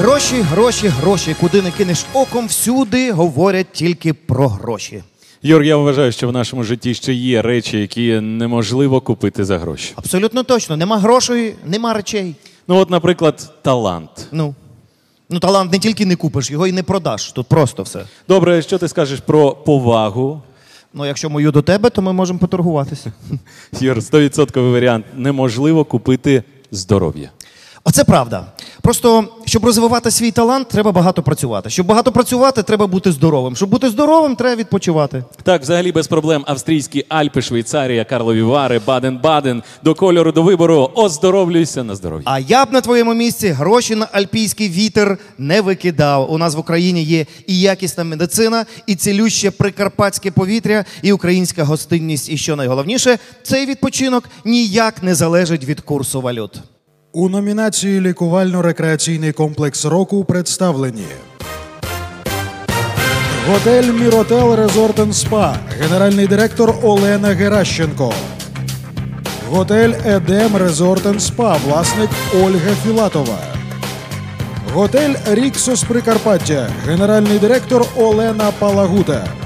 Гроші, гроші, гроші. Куди не кинеш оком, всюди говорять тільки про гроші. Юр, я вважаю, що в нашому житті ще є речі, які неможливо купити за гроші. Абсолютно точно. Нема грошей, нема речей. Ну, от, наприклад, талант. Ну. Ну, талант не тільки не купиш, його і не продаш. Тут просто все. Добре, що ти скажеш про повагу? Ну, якщо мою до тебе, то ми можемо поторгуватися. Юр, 100% варіант. Неможливо купити здоров'я. Оце правда. Просто щоб розвивати свій талант, треба багато працювати. Щоб багато працювати, треба бути здоровим. Щоб бути здоровим, треба відпочивати. Так, взагалі без проблем. Австрійські Альпи, Швейцарія, Карлові Вари, Баден-Баден. До кольору, до вибору. Оздоровлюйся на здоров'я. А я б на твоєму місці гроші на альпійський вітер не викидав. У нас в Україні є і якісна медицина, і цілюще прикарпатське повітря, і українська гостинність. І що найголовніше, цей відпочинок ніяк не залежить від курсу валют. У номінації Лікувально-рекреаційний комплекс року представлені Готель Міротел Резорт Спа, генеральний директор Олена Геращенко. Готель Едем Резорт Спа, власник Ольга Філатова. Готель Ріксос Прикарпаття, генеральний директор Олена Палагута.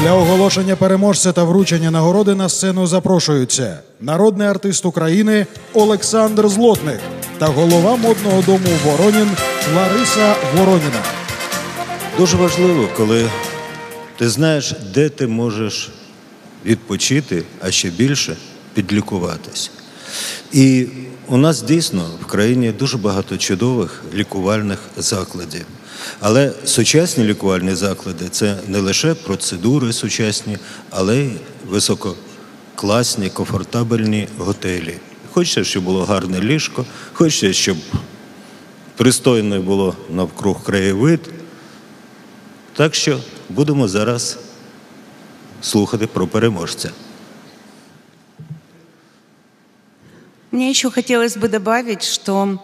Для оголошення переможця та вручення нагороди на сцену запрошуються народний артист України Олександр Злотник та голова модного дому Воронін Лариса Вороніна. Дуже важливо, коли ти знаєш, де ти можеш відпочити, а ще більше підлікуватись. І у нас дійсно в країні дуже багато чудових лікувальних закладів. Але сучасні лікувальні заклади це не лише процедури сучасні, але й висококласні, комфортабельні готелі. Хочеться, щоб було гарне ліжко, хочеться, щоб пристойно було навкруг краєвид. Так що будемо зараз слухати про переможця. Мне еще хотелось бы добавить, что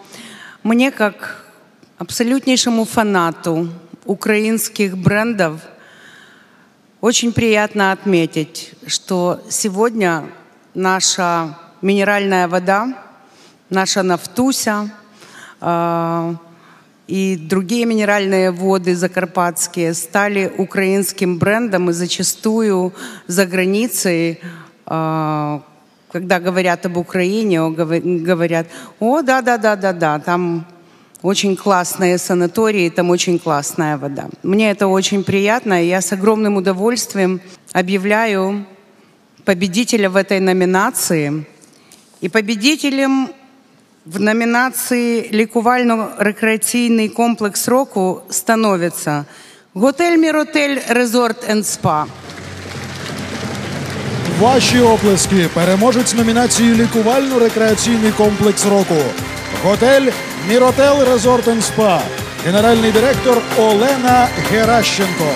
мне как абсолютнейшему фанату украинских брендов очень приятно отметить, что сегодня наша минеральная вода, наша нафтуся э, и другие минеральные воды закарпатские стали украинским брендом и зачастую за границей э, когда говорят об Украине, говорят, о, да-да-да-да-да, там очень классные санатории, там очень классная вода. Мне это очень приятно, и я с огромным удовольствием объявляю победителя в этой номинации. И победителем в номинации «Лікувально-рекреаційний комплекс року» становится Готель Міротель Резорт енд Спа. Ваші оплески. Переможець номінації Лікувально-рекреаційний комплекс року. Готель Міротел Резорт енд Спа. Генеральний директор Олена Геращенко.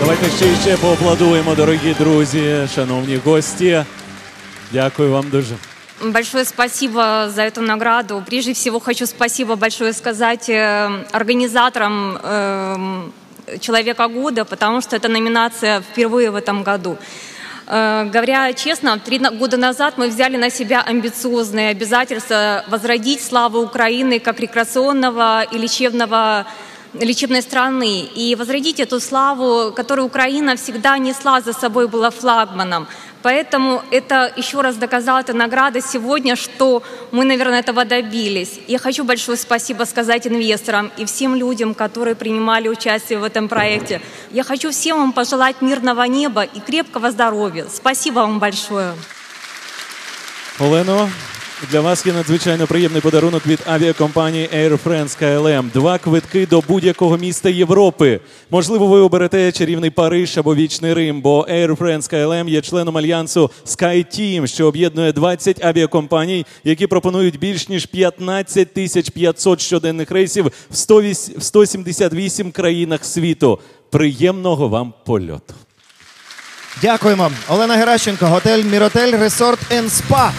Давайте ще і ще поаплодуємо, дорогі друзі, шановні гості. Дякую вам дуже. Большое спасибо за эту награду. Прежде всего хочу спасибо большое сказать э, организаторам э, «Человека года», потому что эта номинация впервые в этом году. Э, Говоря честно, три года назад мы взяли на себя амбициозные обязательства возродить славу Украины как рекреационного и лечебного лечебной страны и возродить эту славу, которую Украина всегда несла за собой, была флагманом. Поэтому это еще раз доказала эта награда сегодня, что мы, наверное, этого добились. Я хочу большое спасибо сказать инвесторам и всем людям, которые принимали участие в этом проекте. Я хочу всем вам пожелать мирного неба и крепкого здоровья. Спасибо вам большое. Олено, для вас є надзвичайно приємний подарунок від авіакомпанії Air France KLM. Два квитки до будь-якого міста Європи. Можливо, ви оберете чарівний Париж або вічний Рим, бо Air France KLM є членом альянсу SkyTeam, що об'єднує 20 авіакомпаній, які пропонують більш ніж 15 тисяч 500 щоденних рейсів в 108 в 178 країнах світу. Приємного вам польоту. Дякуємо. Олена Геращенко, готель Міротель Резорт енд Спа.